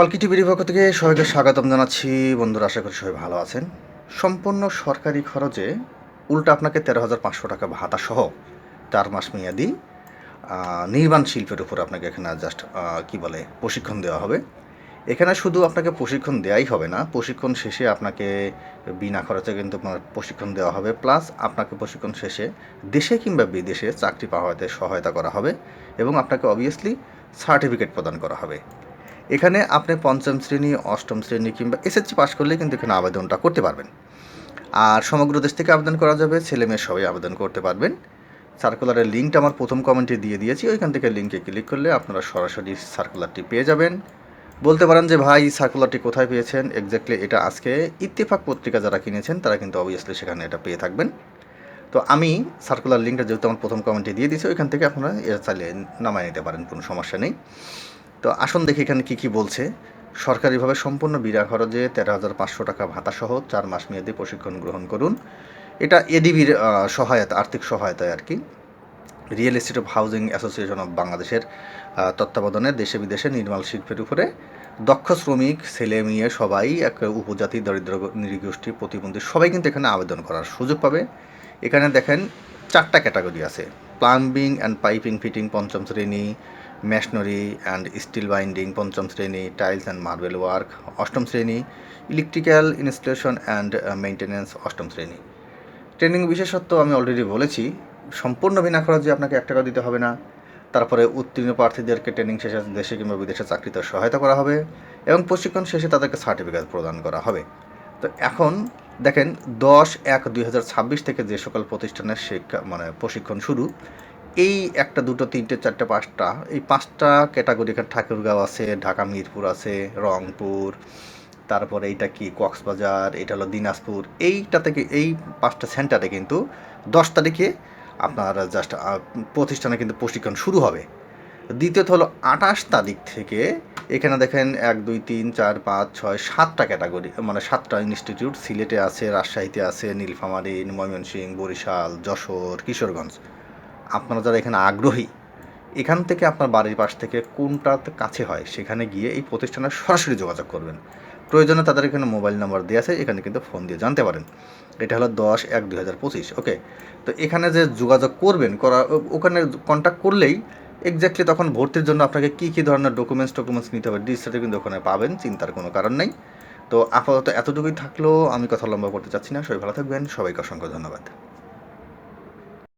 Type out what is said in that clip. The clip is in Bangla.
পালকি টিভির পক্ষ থেকে সবাইকে স্বাগতম জানাচ্ছি। বন্ধুরা, আশা করি সবাই ভালো আছেন। সম্পূর্ণ সরকারি খরচে উল্টা আপনাকে তেরো হাজার পাঁচশো টাকা ভাতা সহ চার মাস মেয়াদি নির্মাণ শিল্পের উপর আপনাকে এখানে জাস্ট কি বলে, প্রশিক্ষণ দেওয়া হবে। এখানে শুধু আপনাকে প্রশিক্ষণ দেওয়াই হবে না, প্রশিক্ষণ শেষে আপনাকে বিনা খরচে কিন্তু প্রশিক্ষণ দেওয়া হবে। প্লাস আপনাকে প্রশিক্ষণ শেষে দেশে কিংবা বিদেশে চাকরি পাওয়াতে সহায়তা করা হবে এবং আপনাকে অবভিয়াসলি সার্টিফিকেট প্রদান করা হবে। এখানে আপনি পঞ্চম শ্রেণি, অষ্টম শ্রেণি কিংবা এসএসসি পাশ করলে কিন্তু এখানে আবেদনটা করতে পারবেন। আর সমগ্র দেশ থেকে আবেদন করা যাবে, ছেলে মেয়ে সবাই আবেদন করতে পারবেন। সার্কুলারের লিঙ্কটা আমার প্রথম কমেন্টে দিয়ে দিয়েছি, ওইখান থেকে লিঙ্কে ক্লিক করলে আপনারা সরাসরি সার্কুলারটি পেয়ে যাবেন। বলতে পারেন যে, ভাই, সার্কুলারটি কোথায় পেয়েছেন? এক্স্যাক্টলি এটা আজকে ইত্তেফাক পত্রিকা যারা কিনেছেন, তারা কিন্তু অবভিয়াসলি সেখানে এটা পেয়ে থাকবেন। তো আমি সার্কুলার লিঙ্কটা যেহেতু আমার প্রথম কমেন্টে দিয়ে দিয়েছি, ওইখান থেকে আপনারা চালিয়ে নামায় নিতে পারেন, কোনো সমস্যা নেই। তো আসুন দেখি এখানে কী কী বলছে। সরকারিভাবে সম্পূর্ণ বিনা খরচে তেরো হাজার পাঁচশো টাকা ভাতা সহ চার মাস মেয়াদী প্রশিক্ষণ গ্রহণ করুন। এটা এডিবির সহায়তা, আর্থিক সহায়তায় আর কি। Real estate of housing association of বাংলাদেশের তত্ত্বাবধানে দেশে বিদেশে নির্মাণ শিল্পের উপরে দক্ষ শ্রমিক, ছেলে মেয়ে সবাই এক উপজাতি দরিদ্র নৃগোষ্ঠী প্রতিবন্ধী সবাই কিন্তু এখানে আবেদন করার সুযোগ পাবে। এখানে দেখেন চারটা ক্যাটাগরি আছে। প্লাম্বিং অ্যান্ড পাইপিং ফিটিং পঞ্চম শ্রেণি মেশনারি অ্যান্ড স্টিল বাইন্ডিং, পঞ্চম শ্রেণি, টাইলস অ্যান্ড মার্বেল ওয়ার্ক, অষ্টম শ্রেণি, ইলেকট্রিক্যাল ইনস্টলেশন অ্যান্ড মেনটেন্যান্স অষ্টম শ্রেণি। ট্রেনিং বিশেষত্ব আমি অলরেডি বলেছি, সম্পূর্ণ বিনা খরচে আপনাকে এক টাকা দিতে হবে না। তারপরে উত্তীর্ণ প্রার্থীদেরকে ট্রেনিং শেষে দেশে কিংবা বিদেশে চাকরিতে সহায়তা করা হবে এবং প্রশিক্ষণ শেষে তাদেরকে সার্টিফিকেট প্রদান করা হবে। তো এখন দেখেন, দশ এক দুই থেকে যে সকল প্রতিষ্ঠানের শিক্ষা মানে প্রশিক্ষণ শুরু এই একটা, দুটো, তিনটে, চারটে, পাঁচটা, এই পাঁচটা ক্যাটাগরি এখানে ঠাকুরগাঁও আছে, ঢাকা, মিরপুর আছে, রংপুর, তারপরে এইটা কি, কক্সবাজার এটা হলো দিনাজপুর, এইটা থেকে, এই পাঁচটা সেন্টারে কিন্তু দশ তারিখে আপনার জাস্ট প্রতিষ্ঠানে কিন্তু প্রশিক্ষণ শুরু হবে। দ্বিতীয়ত হলো আঠাশ তারিখ থেকে এখানে দেখেন এক, দুই, তিন, চার, পাঁচ, ছয়, সাতটা ক্যাটাগরি মানে সাতটা ইনস্টিটিউট, সিলেটে আছে, রাজশাহীতে আছে, নীলফামারী, ময়মনসিংহ, বরিশাল, যশোর, কিশোরগঞ্জ। আপনারা যারা এখানে আগ্রহী, এখান থেকে আপনার বাড়ির পাশ থেকে কোনটা কাছে হয়, সেখানে গিয়ে এই প্রতিষ্ঠানে সরাসরি যোগাযোগ করবেন। প্রয়োজনে তাদের এখানে মোবাইল নাম্বার দেওয়া আছে, এখানে কিন্তু ফোন দিয়ে জানতে পারেন। এটা হলো দশ এক দুই হাজার পঁচিশ, ওকে? তো এখানে যে যোগাযোগ করবেন, করা, ওখানে কন্ট্যাক্ট করলেই এক্স্যাক্টলি তখন ভর্তির জন্য আপনাকে কী কী ধরনের ডকুমেন্টস ডকুমেন্টস নিতে হবে ডিসটা কিন্তু ওখানে পাবেন, চিন্তার কোনো কারণ নেই। তো আপাতত এতটুকুই থাকলেও আমি কথা লম্বা করতে চাচ্ছি না, সবাই ভালো থাকবেন, সবাইকে অসংখ্য ধন্যবাদ।